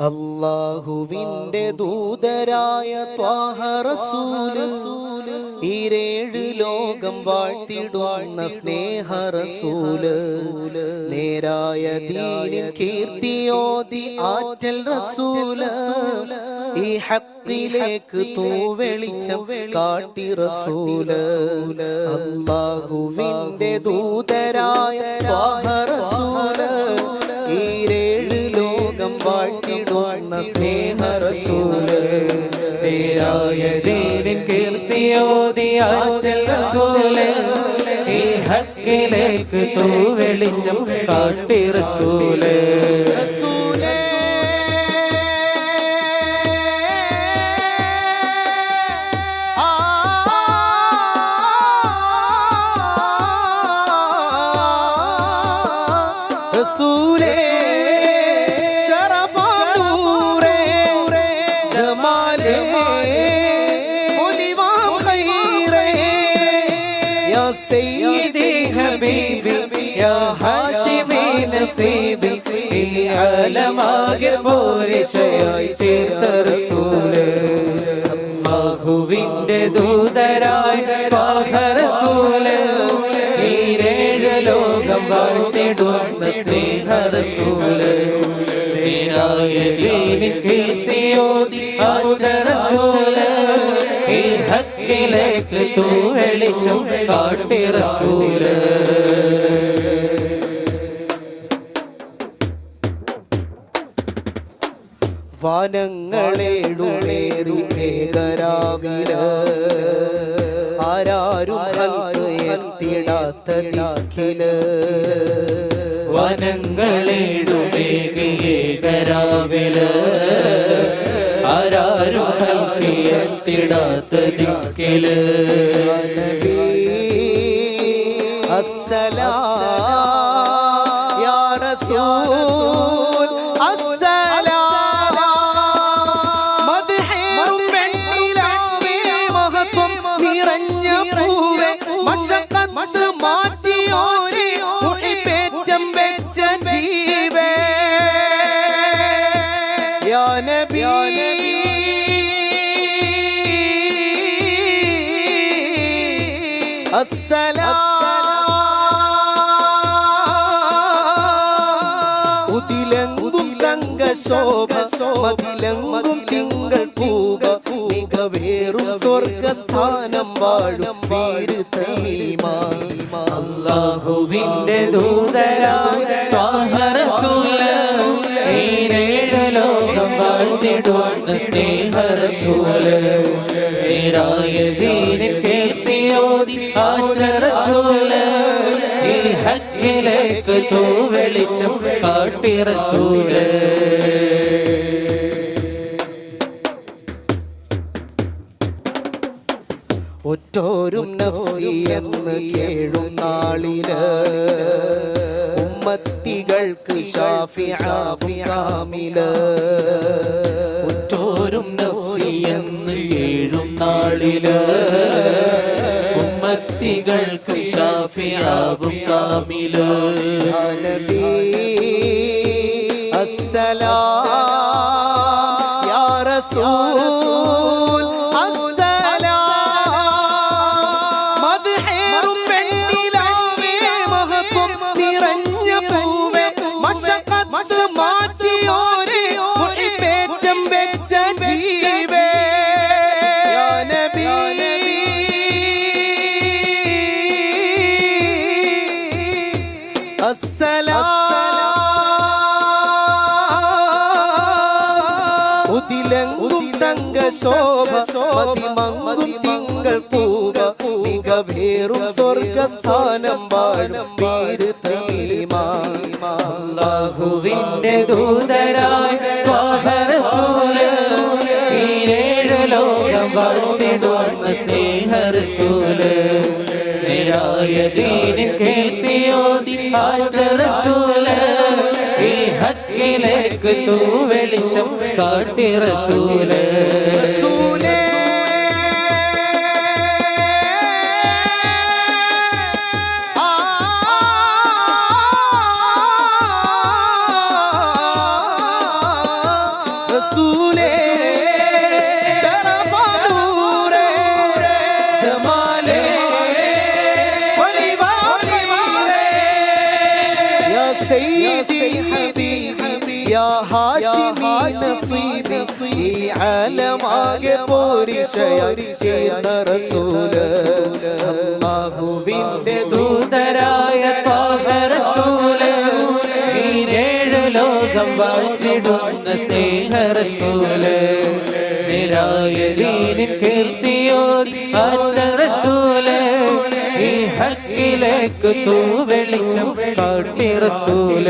അള്ളാഹുവിന്റെ ദൂതരായ ത്വാഹ ഇരേഴ് ലോകം വാഴ്ത്തിടുന്ന സ്നേഹ റസൂൽ. നേരായ ദീന കീർത്തിയോതി ആറ്റൽ റസൂൽ. ഈ ഹത്തിലേക്ക് തൂവെളിച്ചം കാട്ടി റസൂൽ. അള്ളാഹുവിന്റെ ദൂതരായ ത്വാഹ വാഴ്ത്തിടുന്ന സ്നേഹ റസൂൽ നേരായ ദീനിൻ കീർത്തിയോതിയാറ്റൽ റസൂൽ. ഈ ഹക്കിലേക്ക് തൂ വെളിച്ചം കാട്ടി റസൂൽ. റസൂലേ. റസൂലേ. സയ്യിദി ഹബീബി യാ ഹാഷിമി നസീബി ഈ ആലമാകെ പോരിശയായി തീർത്ത റസൂൽ. അല്ലാഹുവിന്റെ ദൂതരായ പാഹ റസൂൽ. ഈരേഴ് ലോകം വാഴ്ത്തിടുന്ന സ്നേഹ റസൂൽ. നേരായ ദീനിൻ കീർത്തിയോതി ഈ ഹക്കിലേക്ക് തൂ വെളിച്ചം കാട്ടി റസൂൽ വനങ്ങളേടുമേറി ഏകരാവില ആരാരും എത്തിടാത്ത ദിക്കിൽ. വനങ്ങളേടുമേകരാവിൽ ആരാരും ഹൽക്കിയെത്തിടാത്ത ദിക്കിൽ മദ്ഹേറും വെണ്ണിലാവേ മഹത്വം നിറഞ്ഞ പൂവേ മശക്കത്ത് മാറ്റിയോരേ ഉതിലെങ്കും തങ്ക ശോഭ തിങ്കൾ പൂവ മികവേറും സ്വർഗസ്ഥാനം വാഴും പേര് തൈമാ അല്ലാഹുവിന്റെ ദൂതരായ ലോകം തൂ വെളിച്ചം കാട്ടി റസൂൽ ഒറ്റോരും നഫ്സി എന്ന് കേഴും നാളിൽ. ഉമ്മത്തികൾക്ക് ഷാഫിആവും കാമിൽ. ഒറ്റോരും നഫ്സി എന്ന് കേഴും ഉമ്മത്തികൾക്ക് ഷാഫിയാവും കാമിൽ. അസ്സലാം യാ റസൂൽ മാറ്റിയോരേ ഉതിലെങ്കും തങ്ക ശോഭ മതിമങ്കും തിങ്കൾ പൂവ മികവേറും സ്വർഗസ്ഥാനം വാഴും പേര് തൈമാ അല്ലാഹുവിന്റെ ദൂതരായ ലോകം വാഴ്ത്തിടുന്ന സ്നേഹ റസൂൽ നേരായ ദീനിൻ കീർത്തിയോതി റസൂൽ ഈ ഹക്കിലേക്ക് തൂ വെളിച്ചം കാട്ടി റസൂൽ. റസൂലേ. നസീബി ഈ ആലമാകെ പോരിശയായി ചേർന്ന റസൂൽ. അല്ലാഹുവിന്റെ ദൂതരായ ത്വാഹ റസൂൽ. ഈരേഴു ലോകം വാഴ്ത്തിടുന്ന സ്നേഹ റസൂൽ. നിരായ ദീനിൻ കീർത്തിയോതി ആറ്റ റസൂൽ. ഈ ഹക്കിലേക്ക് തൂ വെളിച്ചം കാട്ടി റസൂൽ.